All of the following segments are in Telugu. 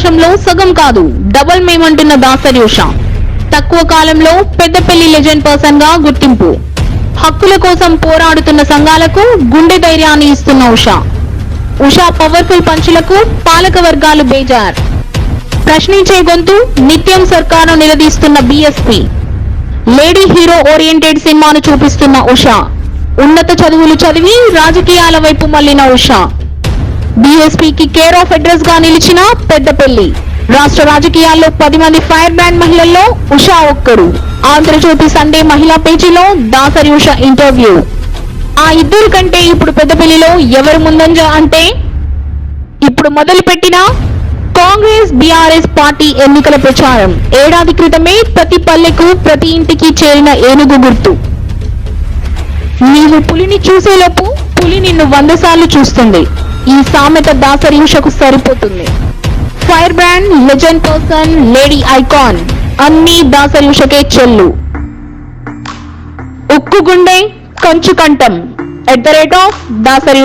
ఆకాశంలో సగం కాదు డబుల్ మేమంటున్న దాసరి ఉష. తక్కువ కాలంలో పెద్దపల్లి లెజెండ్ పర్సన్గా గుర్తింపు. హక్కుల కోసం పోరాడుతున్న సంఘాలకు గుండె ధైర్యాన్ని ఇస్తున్న ఉష. ఉషా పవర్ఫుల్ పంచులకు పాలక వర్గాలు బేజార్. ప్రశ్నించే గొంతు నిత్యం సర్కారు నిలదీస్తున్న బీఎస్పీ. లేడీ హీరో ఓరియంటెడ్ సినిమాను చూపిస్తున్న ఉషా. ఉన్నత చదువులు చదివి రాజకీయాల వైపు మళ్ళిన ఉషా. బీఎస్పీకి కేర్ ఆఫ్ అడ్రస్గా నిలిచిన పెద్దపల్లి. రాష్ట్ర రాజకీయాల్లో పది మంది ఫైర్ బ్రాండ్ మహిళల్లో ఉషా ఒక్కరు ఆంధ్రజ్యోతి సండే మహిళా పేజీలో దాసరి ఉష ఇంటర్వ్యూ. ఆ ఇద్దరు కంటే ఇప్పుడు పెద్దపల్లిలో ఎవరు ముందంజ అంటే ఇప్పుడు మొదలుపెట్టిన కాంగ్రెస్ బీఆర్ఎస్ పార్టీ ఎన్నికల ప్రచారం. ఏడాది క్రితమే ప్రతి పల్లెకు ప్రతి ఇంటికి చేరిన ఏనుగు గుర్తు. నీవు పులిని చూసేలోపు పులి నిన్ను వంద సార్లు చూస్తుంది. ఈ సామెత దాసరి సరిపోతుంది. Fire brand legend person lady icon అన్ని దాసరింషకే చెల్లు. ఉక్కు గుండె కంచు కంఠం. At the rate of Dasari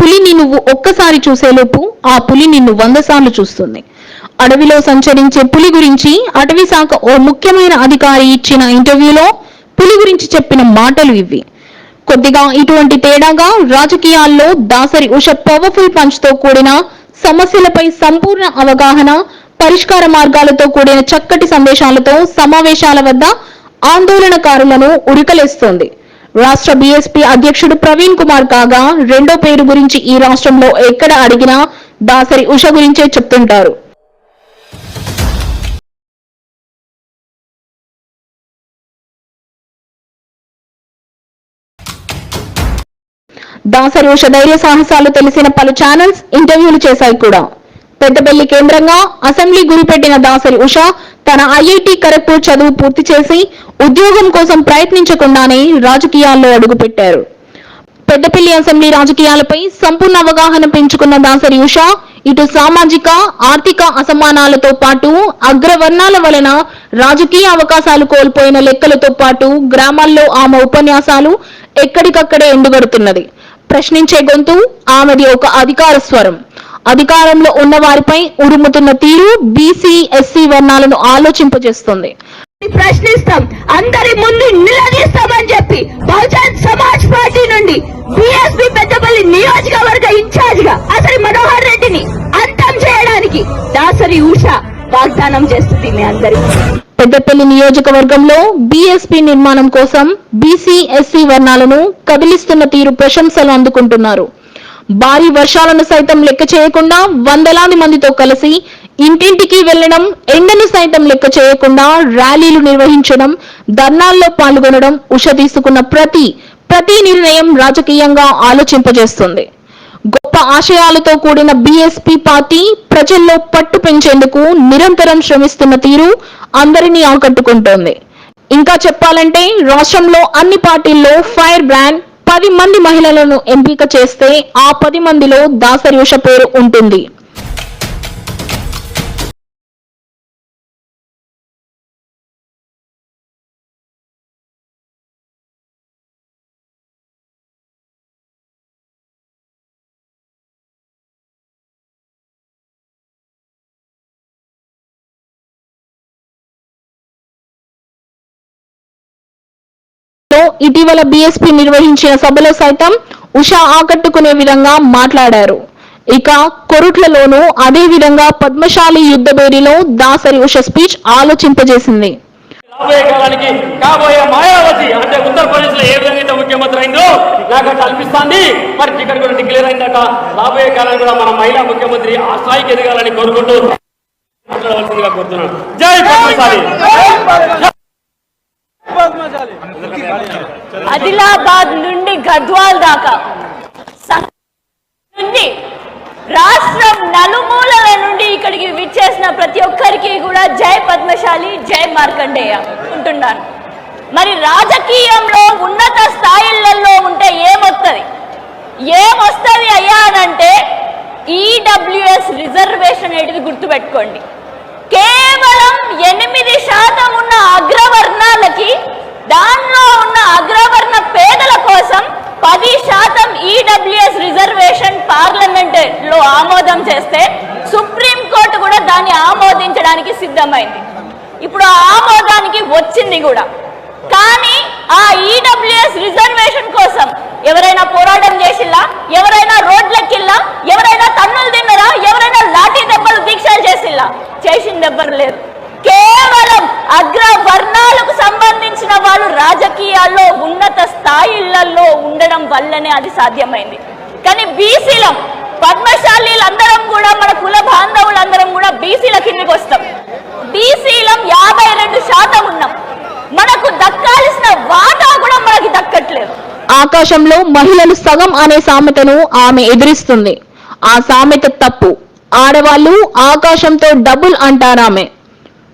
పులిని నువ్వు ఒక్కసారి చూసేలోపు ఆ పులి నిన్ను వంద సార్లు చూస్తుంది. అడవిలో సంచరించే పులి గురించి అటవీ శాఖ ఓ ముఖ్యమైన అధికారి ఇచ్చిన ఇంటర్వ్యూలో పులి గురించి చెప్పిన మాటలు ఇవి. కొద్దిగా ఇటువంటి తేడాగా రాజకీయాల్లో దాసరి ఉష పవర్ఫుల్ పంచ్తో కూడిన సమస్యలపై సంపూర్ణ అవగాహన పరిష్కార మార్గాలతో కూడిన చక్కటి సందేశాలతో సమావేశాల వద్ద ఆందోళనకారులను ఉరికలేస్తోంది. రాష్ట్ర బీఎస్పీ అధ్యక్షుడు ప్రవీణ్ కుమార్ కాగా రెండో పేరు గురించి ఈ రాష్ట్రంలో ఎక్కడ అడిగినా దాసరి ఉష గురించే చెప్తుంటారు. దాసరి ఉష ధైర్య సాహసాలు తెలిసిన పలు ఛానల్స్ ఇంటర్వ్యూలు చేశాయి కూడా. పెద్దపల్లి కేంద్రంగా అసెంబ్లీ గురిపెట్టిన దాసరి ఉష తన ఐఐటి ఖరగ్పూర్ చదువు పూర్తి చేసి ఉద్యోగం కోసం ప్రయత్నించకుండానే రాజకీయాల్లో అడుగుపెట్టారు. పెద్దపల్లి అసెంబ్లీ రాజకీయాలపై సంపూర్ణ అవగాహన పెంచుకున్న దాసరి ఉష ఇటు సామాజిక ఆర్థిక అసమానాలతో పాటు అగ్రవర్ణాల వలన రాజకీయ అవకాశాలు కోల్పోయిన లెక్కలతో పాటు గ్రామాల్లో ఆమె ఉపన్యాసాలు ఎక్కడికక్కడే ఎండుగడుతున్నది. ప్రశ్నించే గొంతు ఆమెది ఒక అధికార స్వరం. అధికారంలో ఉన్న వారిపై ఉరుముతున్న తీరు బీసీ ఎస్సీ వర్ణాలను ఆలోచింపజేస్తుంది. ప్రశ్నిస్తాం. అందరి ముందు నిలదీస్తామని చెప్పి బహుజన్ సమాజ్ పార్టీ నుండి బిఎస్పీ పెద్దపల్లి నియోజకవర్గ ఇన్ఛార్జ్గా అసలు మనోహర్ రెడ్డిని అంతం చేయడానికి దాసరి ఉష వాగ్దానం చేస్తుంది మీ అందరికీ. పెద్దపల్లి నియోజకవర్గంలో బీఎస్పీ నిర్మాణం కోసం బీసీ ఎస్సీ వర్ణాలను కదిలిస్తున్న తీరు ప్రశంసలు అందుకుంటున్నారు. భారీ వర్షాలను సైతం లెక్క చేయకుండా వందలాది మందితో కలిసి ఇంటింటికి వెళ్ళడం ఎండను సైతం లెక్క చేయకుండా ర్యాలీలు నిర్వహించడం ధర్నాల్లో పాల్గొనడం ఉష తీసుకున్న ప్రతి ప్రతి నిర్ణయం రాజకీయంగా ఆలోచింపజేస్తుంది. గొప్ప ఆశయాలతో కూడిన బీఎస్పీ పార్టీ ప్రజల్లో పట్టు పెంచేందుకు నిరంతరం శ్రమిస్తున్న తీరు అందరినీ ఆకట్టుకుంటోంది. ఇంకా చెప్పాలంటే రాష్ట్రంలో అన్ని పార్టీల్లో ఫైర్ బ్రాండ్ పది మంది మహిళలను ఎంపిక చేస్తే ఆ పది మందిలో దాసరిష పేరు ఉంటుంది. లో ఇటీవల బీఎస్పీ నిర్వహించిన సభలో సైతం ఉషా ఆకట్టుకునే విధంగా మాట్లాడారు. ఇక కొరుట్లలోనూ అదే విధంగా పద్మశాలి యుద్ధబేరిలో దాసరి ఉష స్పీచ్ ఆలోచింపజేసింది. రాబోయే కాలానికి కాబోయే మాయావతి అంటే ఉత్తరప్రదేశ్లో ఏ విధంగా అయితే ముఖ్యమంత్రి అయిందో నాకు అట్లా అనిపిస్తుంది. మరి టికెట్ కూడా డిక్లేర్ అయిందట. రాబోయే కాలానికి కూడా మన మహిళా ముఖ్యమంత్రి ఆ స్థాయికి ఎదగాలని కోరుకుంటూ మాట్లాడవలసిందిగా కోరుతున్నాను. జై పద్మశాలి! ఆదిలాబాద్ నుండి గద్వాల్ దాకా నుండి రాష్ట్రం నలుమూలల నుండి ఇక్కడికి విచ్చేసిన ప్రతి ఒక్కరికి కూడా జై పద్మశాలి జై మార్కండేయ ఉంటున్నాను మరి రాజకీయంలో ఉన్నత స్థాయిలలో ఉంటే ఏమొస్తుంది ఏమొస్తుంది అయ్యా అనంటే ఈడబ్ల్యూఎస్ రిజర్వేషన్ అనేది గుర్తుపెట్టుకోండి. ఎనిమిది శాతం ఉన్న అగ్రవర్ణాలకి దానిలో ఉన్న అగ్రవర్ణ పేదల కోసం పది శాతం ఈడబ్ల్యూఎస్ రిజర్వేషన్ పార్లమెంట్లో ఆమోదం చేస్తే సుప్రీం కోర్టు కూడా సిద్ధమైంది. ఇప్పుడు ఆమోదానికి వచ్చింది కూడా. కానీ ఆ ఈడబ్ల్యూఎస్ రిజర్వేషన్ కోసం ఎవరైనా పోరాటం చేసిల్లా? ఎవరైనా రోడ్లెక్కిల్లా? ఎవరైనా తన్నులు తిన్నరా? ఎవరైనా లాఠీ దెబ్బలు దీక్షలు చేసిల్లా? చేసిన దెబ్బలు లేదు కేవలం అగ్ర వర్ణాలకు సంబంధించిన వాళ్ళు రాజకీయాల్లో ఉన్నత స్థాయిలలో ఉండడం వల్లనే అది సాధ్యమైంది. కానీ బీసీలం పద్మశాలీలందరం కూడా మన కుల బాంధవులందరం కూడా బీసీల కిందకి వస్తాం. బీసీలం యాభై రెండు శాతం ఉన్నాం. మనకు దక్కాల్సిన వాటా కూడా మనకి దక్కట్లేదు. ఆకాశంలో మహిళలు సగం అనే సామెతను ఆమె ఎదిరిస్తుంది. ఆ సామెత తప్పు. ఆడవాళ్ళు ఆకాశంతో డబుల్ అంటారామె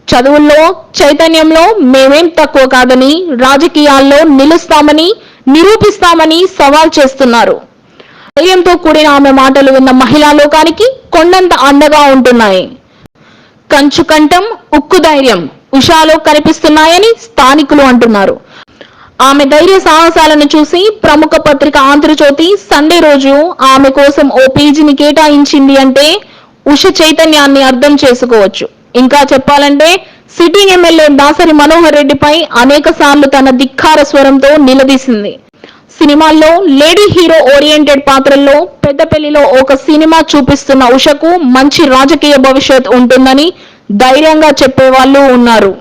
చదువుల్లో చైతన్యంలో మేమేం తక్కువ కాదని రాజకీయాల్లో నిలుస్తామని నిరూపిస్తామని సవాల్ చేస్తున్నారు. ధైర్యంతో కూడిన ఆమె మాటలు విన్న మహిళా లోకానికి కొండంత అండగా ఉంటున్నాయి. కంచు కంఠం ఉక్కు ధైర్యం ఉషాలో కనిపిస్తున్నాయని స్థానికులు అంటున్నారు. ఆమె ధైర్య సాహసాలను చూసి ప్రముఖ పత్రిక ఆంధ్రజ్యోతి సండే రోజు ఆమె కోసం ఓ పేజీని కేటాయించింది అంటే ఉష చైతన్యాన్ని అర్థం చేసుకోవచ్చు. ఇంకా చెప్పాలంటే సిట్టింగ్ ఎమ్మెల్యే దాసరి మనోహర్ రెడ్డిపై అనేక సార్లు తన ధిక్కార స్వరంతో నిలదీసింది. సినిమాల్లో లేడీ హీరో ఓరియంటెడ్ పాత్రల్లో పెద్దపల్లిలో ఒక సినిమా చూపిస్తున్న ఉషకు మంచి రాజకీయ భవిష్యత్ ఉంటుందని ధైర్యంగా చెప్పేవాళ్ళు ఉన్నారు.